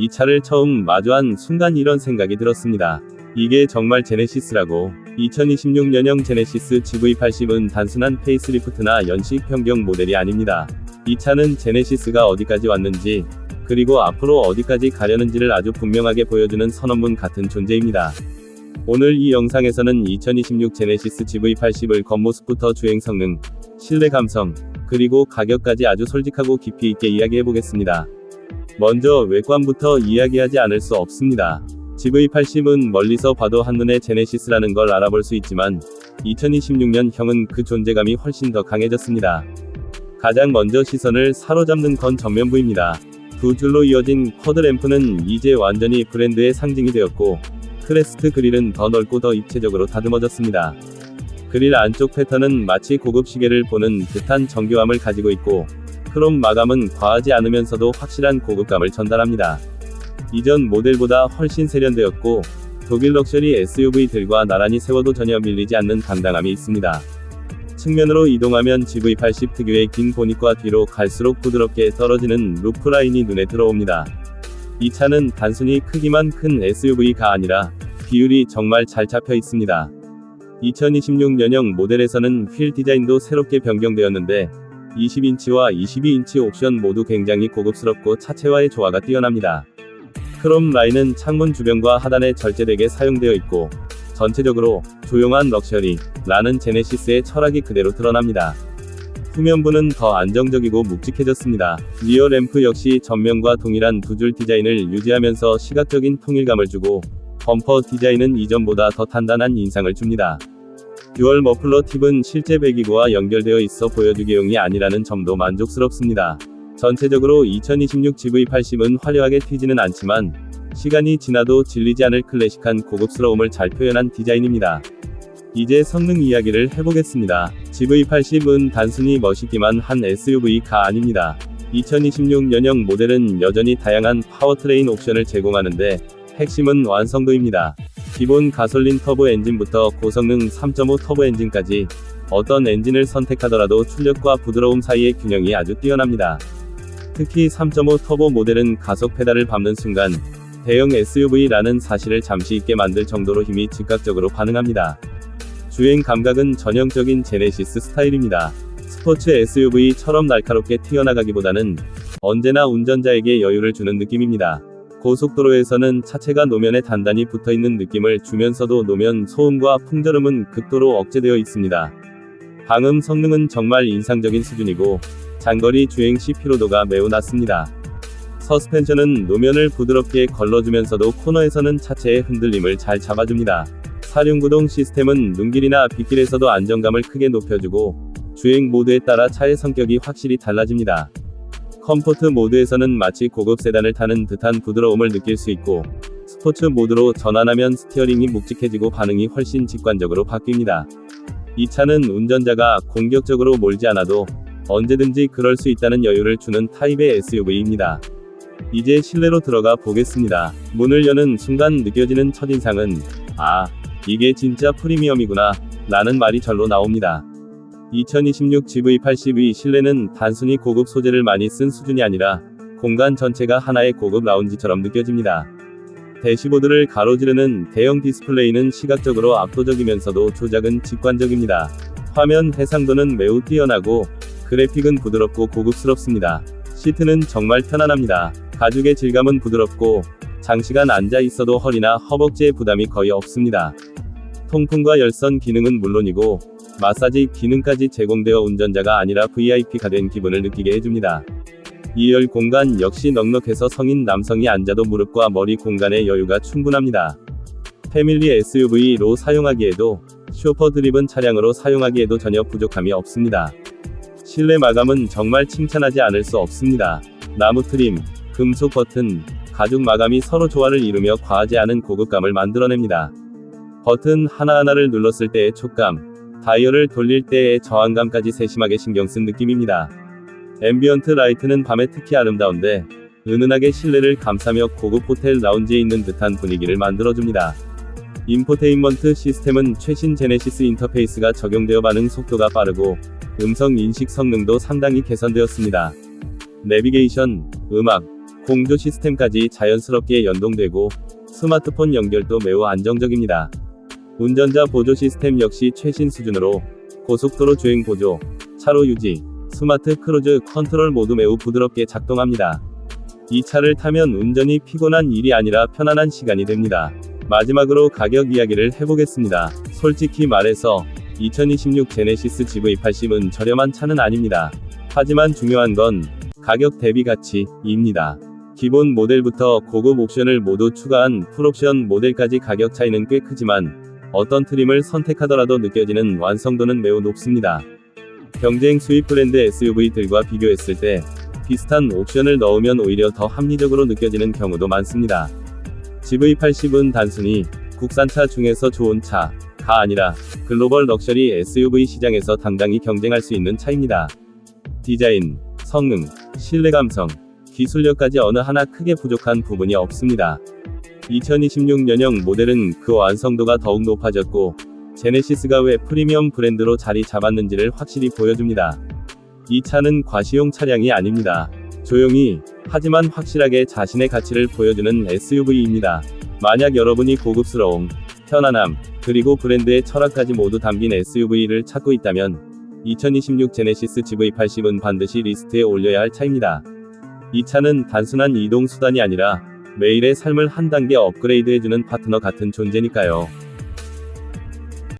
이 차를 처음 마주한 순간 이런 생각이 들었습니다. 이게 정말 제네시스라고. 2026년형 제네시스 GV80은 단순한 페이스리프트나 연식 변경 모델이 아닙니다. 이 차는 제네시스가 어디까지 왔는지, 그리고 앞으로 어디까지 가려는지를 아주 분명하게 보여주는 선언문 같은 존재입니다. 오늘 이 영상에서는 2026 제네시스 GV80을 겉모습부터 주행 성능, 실내 감성, 그리고 가격까지 아주 솔직하고 깊이 있게 이야기해 보겠습니다. 먼저 외관부터 이야기하지 않을 수 없습니다. GV80은 멀리서 봐도 한눈에 제네시스라는 걸 알아볼 수 있지만 2026년 형은 그 존재감이 훨씬 더 강해졌습니다. 가장 먼저 시선을 사로잡는 건 전면부입니다. 두 줄로 이어진 쿼드램프는 이제 완전히 브랜드의 상징이 되었고 크레스트 그릴은 더 넓고 더 입체적으로 다듬어졌습니다. 그릴 안쪽 패턴은 마치 고급 시계를 보는 듯한 정교함을 가지고 있고 크롬 마감은 과하지 않으면서도 확실한 고급감을 전달합니다. 이전 모델보다 훨씬 세련되었고 독일 럭셔리 SUV들과 나란히 세워도 전혀 밀리지 않는 당당함이 있습니다. 측면으로 이동하면 GV80 특유의 긴 보닛과 뒤로 갈수록 부드럽게 떨어지는 루프 라인이 눈에 들어옵니다. 이 차는 단순히 크기만 큰 SUV가 아니라 비율이 정말 잘 잡혀 있습니다. 2026년형 모델에서는 휠 디자인도 새롭게 변경되었는데 20인치와 22인치 옵션 모두 굉장히 고급스럽고 차체와의 조화가 뛰어납니다. 크롬 라인은 창문 주변과 하단에 절제되게 사용되어 있고 전체적으로 조용한 럭셔리 라는 제네시스의 철학이 그대로 드러납니다. 후면부는 더 안정적이고 묵직해졌습니다. 리어 램프 역시 전면과 동일한 두 줄 디자인을 유지하면서 시각적인 통일감을 주고 범퍼 디자인은 이전보다 더 단단한 인상을 줍니다. 듀얼 머플러 팁은 실제 배기구와 연결되어 있어 보여주기용이 아니라는 점도 만족스럽습니다. 전체적으로 2026 GV80은 화려하게 튀지는 않지만 시간이 지나도 질리지 않을 클래식한 고급스러움을 잘 표현한 디자인입니다. 이제 성능 이야기를 해보겠습니다. GV80은 단순히 멋있기만 한 SUV가 아닙니다. 2026년형 모델은 여전히 다양한 파워트레인 옵션을 제공하는데 핵심은 완성도입니다. 기본 가솔린 터보 엔진부터 고성능 3.5 터보 엔진까지 어떤 엔진을 선택하더라도 출력과 부드러움 사이의 균형이 아주 뛰어납니다. 특히 3.5 터보 모델은 가속 페달을 밟는 순간 대형 SUV라는 사실을 잠시 잊게 만들 정도로 힘이 즉각적으로 반응합니다. 주행 감각은 전형적인 제네시스 스타일입니다. 스포츠 SUV처럼 날카롭게 튀어나가기보다는 언제나 운전자에게 여유를 주는 느낌입니다. 고속도로에서는 차체가 노면에 단단히 붙어 있는 느낌을 주면서도 노면 소음과 풍절음은 극도로 억제되어 있습니다. 방음 성능은 정말 인상적인 수준이고 장거리 주행 시 피로도가 매우 낮습니다. 서스펜션은 노면을 부드럽게 걸러주면서도 코너에서는 차체의 흔들림을 잘 잡아줍니다. 사륜구동 시스템은 눈길이나 빗길에서도 안정감을 크게 높여주고 주행 모드에 따라 차의 성격이 확실히 달라집니다. 컴포트 모드에서는 마치 고급 세단을 타는 듯한 부드러움을 느낄 수 있고 스포츠 모드로 전환하면 스티어링이 묵직해지고 반응이 훨씬 직관적으로 바뀝니다. 이 차는 운전자가 공격적으로 몰지 않아도 언제든지 그럴 수 있다는 여유를 주는 타입의 SUV입니다. 이제 실내로 들어가 보겠습니다. 문을 여는 순간 느껴지는 첫인상은 아, 이게 진짜 프리미엄이구나 라는 말이 절로 나옵니다. 2026 GV82 실내는 단순히 고급 소재를 많이 쓴 수준이 아니라 공간 전체가 하나의 고급 라운지처럼 느껴집니다. 대시보드를 가로지르는 대형 디스플레이는 시각적으로 압도적이면서도 조작은 직관적입니다. 화면 해상도는 매우 뛰어나고 그래픽은 부드럽고 고급스럽습니다. 시트는 정말 편안합니다. 가죽의 질감은 부드럽고 장시간 앉아 있어도 허리나 허벅지에 부담이 거의 없습니다. 통풍과 열선 기능은 물론이고 마사지 기능까지 제공되어 운전자가 아니라 VIP가 된 기분을 느끼게 해줍니다. 2열 공간 역시 넉넉해서 성인 남성이 앉아도 무릎과 머리 공간의 여유가 충분합니다. 패밀리 SUV로 사용하기에도 쇼퍼 드립은 차량으로 사용하기에도 전혀 부족함이 없습니다. 실내 마감은 정말 칭찬하지 않을 수 없습니다. 나무 트림, 금속 버튼, 가죽 마감이 서로 조화를 이루며 과하지 않은 고급감을 만들어냅니다. 버튼 하나하나를 눌렀을 때의 촉감, 다이얼을 돌릴 때의 저항감까지 세심하게 신경 쓴 느낌입니다. 앰비언트 라이트는 밤에 특히 아름다운데, 은은하게 실내를 감싸며 고급 호텔 라운지에 있는 듯한 분위기를 만들어줍니다. 인포테인먼트 시스템은 최신 제네시스 인터페이스가 적용되어 반응 속도가 빠르고, 음성 인식 성능도 상당히 개선되었습니다. 내비게이션, 음악, 공조 시스템까지 자연스럽게 연동되고 스마트폰 연결도 매우 안정적입니다. 운전자 보조 시스템 역시 최신 수준으로 고속도로 주행 보조, 차로 유지, 스마트 크루즈 컨트롤 모두 매우 부드럽게 작동합니다. 이 차를 타면 운전이 피곤한 일이 아니라 편안한 시간이 됩니다. 마지막으로 가격 이야기를 해보겠습니다. 솔직히 말해서 2026 제네시스 GV80은 저렴한 차는 아닙니다. 하지만 중요한 건 가격 대비 가치입니다. 기본 모델부터 고급 옵션을 모두 추가한 풀옵션 모델까지 가격 차이는 꽤 크지만 어떤 트림을 선택하더라도 느껴지는 완성도는 매우 높습니다. 경쟁 수입 브랜드 SUV들과 비교했을 때 비슷한 옵션을 넣으면 오히려 더 합리적으로 느껴지는 경우도 많습니다. GV80은 단순히 국산차 중에서 좋은 차가 아니라 글로벌 럭셔리 SUV 시장에서 당당히 경쟁할 수 있는 차입니다. 디자인, 성능, 실내 감성, 기술력까지 어느 하나 크게 부족한 부분이 없습니다. 2026년형 모델은 그 완성도가 더욱 높아졌고, 제네시스가 왜 프리미엄 브랜드로 자리 잡았는지를 확실히 보여줍니다. 이 차는 과시용 차량이 아닙니다. 조용히, 하지만 확실하게 자신의 가치를 보여주는 SUV입니다. 만약 여러분이 고급스러움, 편안함, 그리고 브랜드의 철학까지 모두 담긴 SUV를 찾고 있다면, 2026 제네시스 GV80은 반드시 리스트에 올려야 할 차입니다. 이 차는 단순한 이동 수단이 아니라 매일의 삶을 한 단계 업그레이드해주는 파트너 같은 존재니까요.